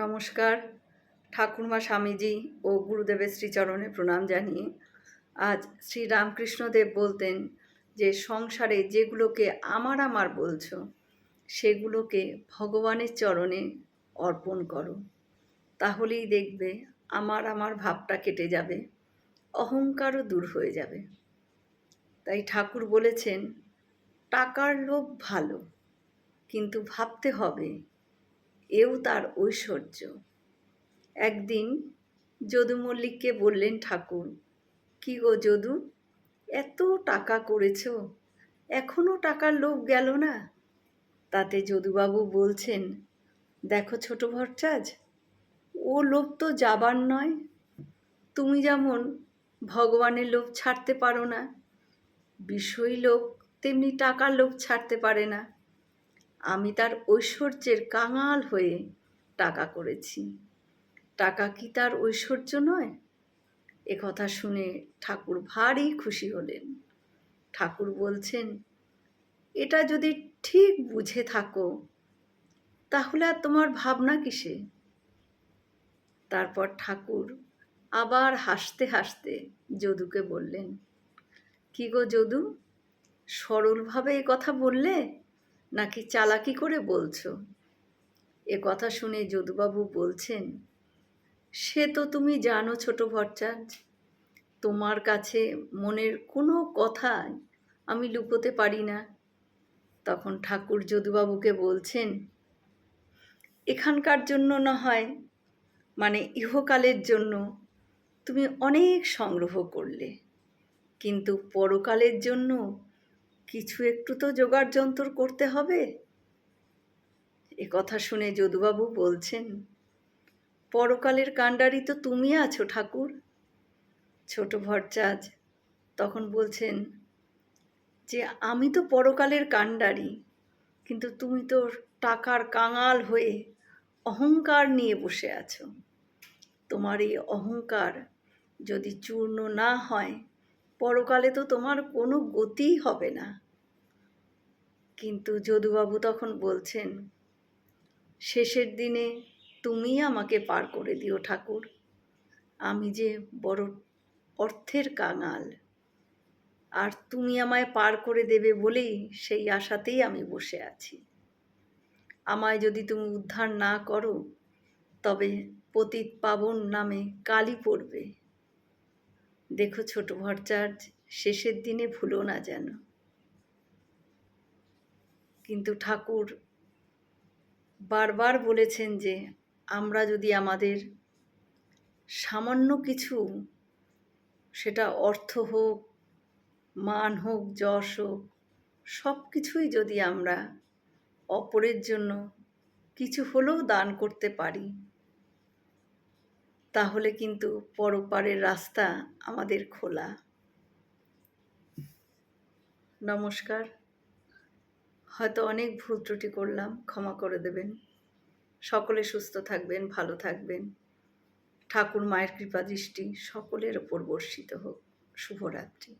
নমস্কার। ঠাকুরমা স্বামীজি ও গুরুদেবের শ্রীচরণে প্রণাম জানিয়ে আজ শ্রী রামকৃষ্ণদেব বলতেন যে, সংসারে যেগুলোকে আমার আমার বলছো, সেগুলোকে ভগবানের চরণে অর্পণ করো। তাহলেই দেখবে আমার আমার ভাবটা কেটে যাবে, অহংকারও দূর হয়ে যাবে। তাই ঠাকুর বলেছেন, টাকার লোভ ভালো, কিন্তু ভাবতে হবে এও তার ঐশ্বর্য। একদিন যদু মল্লিককে বললেন, ঠাকুর, কি গো যদু, এত টাকা করেছ? এখনও টাকার লোভ গেল না? তাতে যদুবাবু বলছেন, দেখো ছোট ভট্টাজ ও লোভ তো যাবার নয়। তুমি যেমন ভগবানের লোভ ছাড়তে পারো না, বিষয়ী লোক তেমনি টাকার লোভ ছাড়তে পারে না। আমি তার ঐশ্বর্যের কাঙাল হয়ে টাকা করেছি। টাকা কি তার ঐশ্বর্য নয়? এ কথা শুনে ঠাকুর ভারী খুশি হলেন। ঠাকুর বলছেন, এটা যদি ঠিক বুঝে থাকো, তাহলে আর তোমার ভাবনা কিসে? তারপর ঠাকুর আবার হাসতে হাসতে যদুকে বললেন, কি গো যদু, সরলভাবে এ কথা বললে? নাকি চালাকি করে বলছো? এ কথা শুনে যদুবাবু বলছেন, সে তো তুমি জানো ছোট ভট্টাচ, তোমার কাছে মনের কোনো কথা আমি লুকোতে পারি না। তখন ঠাকুর যদুবাবুকে বলছেন, এখানকার জন্য না হয় মানে ইহকালের জন্য তুমি অনেক সংগ্রহ করলে, কিন্তু পরকালের জন্য কিছু একটু তো জোগাড় যন্ত্র করতে হবে। এ কথা শুনে যদুবাবু বলছেন, পরকালের কাণ্ডারি তো তুমি আছো ঠাকুর। ছোট ভট্টাচ তখন বলছেন, যে আমি তো পরকালের কাণ্ডারি, কিন্তু তুমি তো টাকার কাঙাল হয়ে অহংকার নিয়ে বসে আছো। তোমার এই অহংকার যদি চূর্ণ না হয় পরকালে তো তোমার কোনো গতিই হবে না। কিন্তু যদুবাবু তখন বলছেন, শেষের দিনে তুমি আমাকে পার করে দিও ঠাকুর। আমি যে বড় অর্থের কাঙাল। আর তুমি আমায় পার করে দেবে বলেই সেই আশাতেই আমি বসে আছি। আমায় যদি তুমি উদ্ধার না করো, তবে পতিত পাবন নামে কালি পড়বে। দেখো ছোট ভরচার্জ শেষের দিনে ভুলো না যেন। কিন্তু ঠাকুর বারবার বলেছেন যে, আমরা যদি আমাদের সামান্য কিছু, সেটা অর্থ হোক, মান হোক, যশ হোক, সব কিছুই যদি আমরা অপরের জন্য কিছু হলেও দান করতে পারি তাহলে কিন্তু পরপারের রাস্তা আমাদের খোলা। নমস্কার। হয়তো অনেক ভুল ত্রুটি করলাম, ক্ষমা করে দেবেন। সকলে সুস্থ থাকবেন, ভালো থাকবেন। ঠাকুর মায়ের কৃপা দৃষ্টি সকলের ওপর বর্ষিত হোক। শুভরাত্রি।